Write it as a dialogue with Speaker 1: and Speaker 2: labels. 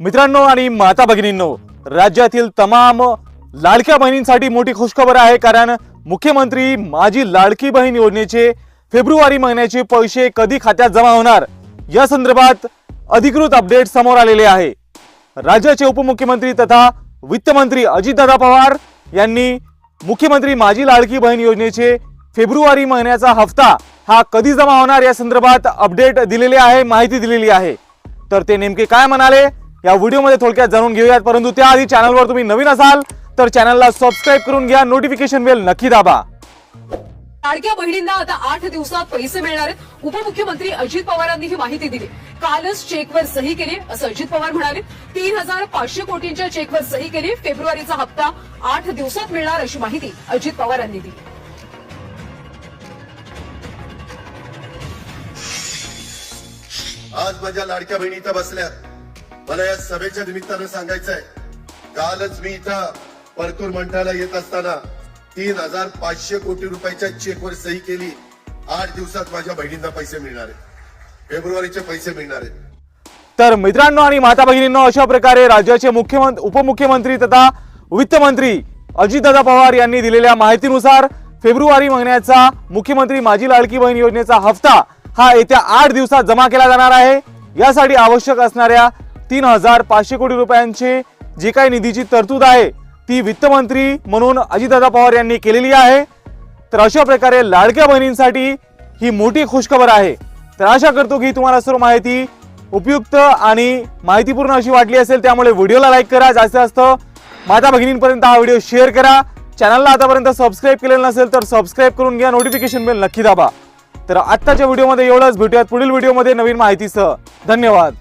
Speaker 1: मित्रांनो आणि माता भगिनींनो राज्यातील तमाम लाडक्या बहिणींसाठी मोठी खुशखबर आहे कारण मुख्यमंत्री माझी लाडकी बहीण योजनेचे फेब्रुवारी महिन्याचे पैसे कधी खात्यात जमा होणार? या संदर्भात अधिकृत अपडेट समोर आलेले आहे. राज्याचे उपमुख्यमंत्री तथा वित्तमंत्री अजितदादा पवार यांनी मुख्यमंत्री माझी लाडकी बहीण योजनेचे फेब्रुवारी महिन्याचा हप्ता हा कधी जमा होणार या संदर्भात अपडेट दिलेले आहे माहिती दिलेली आहे. तर ते नेमके काय म्हणाले? या व्हिडिओमध्ये थोडक्यात जाणून घेऊयात. परंतु त्याआधी चॅनलवर तुम्ही नवीन असाल तर चॅनलला सबस्क्राईब करून घ्या. नोटिफिकेशन बेल नक्की दाबा.
Speaker 2: लाडक्या बहिणींना आता आठ दिवसात पैसे मिळणार आहेत. उपमुख्यमंत्री अजित पवारांनी ही माहिती दिली. कालच चेकवर सही केली असं अजित पवार म्हणाले. तीन हजार पाचशे कोटींच्या चेकवर सही केली. फेब्रुवारीचा हप्ता आठ दिवसात मिळणार अशी माहिती अजित पवारांनी दिली.
Speaker 3: आज माझ्या लाडक्या बहिणी इथं बसल्यात. मला या सभेच्या निमित्तानं सांगायचंय कालच मी इथं परतूर मंठाला येत असताना तीन हजार पाचशे कोटी रुपयाच्या चेकवर सही केली. आठ दिवसात माझ्या बहिणींना पैसे मिळणार आहेत. फेब्रुवारीचे पैसे मिळणार आहेत.
Speaker 1: तर मित्रांनो आणि माता भगिनींनो अशा प्रकारे राज्याचे मुख्यमंत्री उपमुख्यमंत्री तथा वित्तमंत्री अजितदादा पवार यांनी दिलेल्या माहितीनुसार फेब्रुवारी महिन्याचा मुख्यमंत्री माझी लाडकी बहीण योजनेचा हप्ता हा येत्या आठ दिवसात जमा केला जाणार आहे. यासाठी आवश्यक असणाऱ्या तीन हजार पाचशे कोटी रुपयांची जी काही निधीची तरतूद आहे ती वित्तमंत्री म्हणून अजितदादा पवार यांनी केलेली आहे. तर अशा प्रकारे लाडक्या बहिणींसाठी ही मोठी खुशखबर आहे. तर आशा करतो की तुम्हाला सर्व माहिती उपयुक्त आणि माहितीपूर्ण अशी वाटली असेल त्यामुळे व्हिडिओला लाईक करा जास्तीत जास्त माता भगिनींपर्यंत हा व्हिडिओ शेअर करा. चॅनलला आतापर्यंत सबस्क्राईब केलेलं नसेल तर सबस्क्राईब करून घ्या नोटिफिकेशन बेल नक्की दाबा. तर आत्ताच्या व्हिडिओमध्ये एवढंच. भेटूयात पुढील व्हिडिओमध्ये नवीन माहितीसह. धन्यवाद.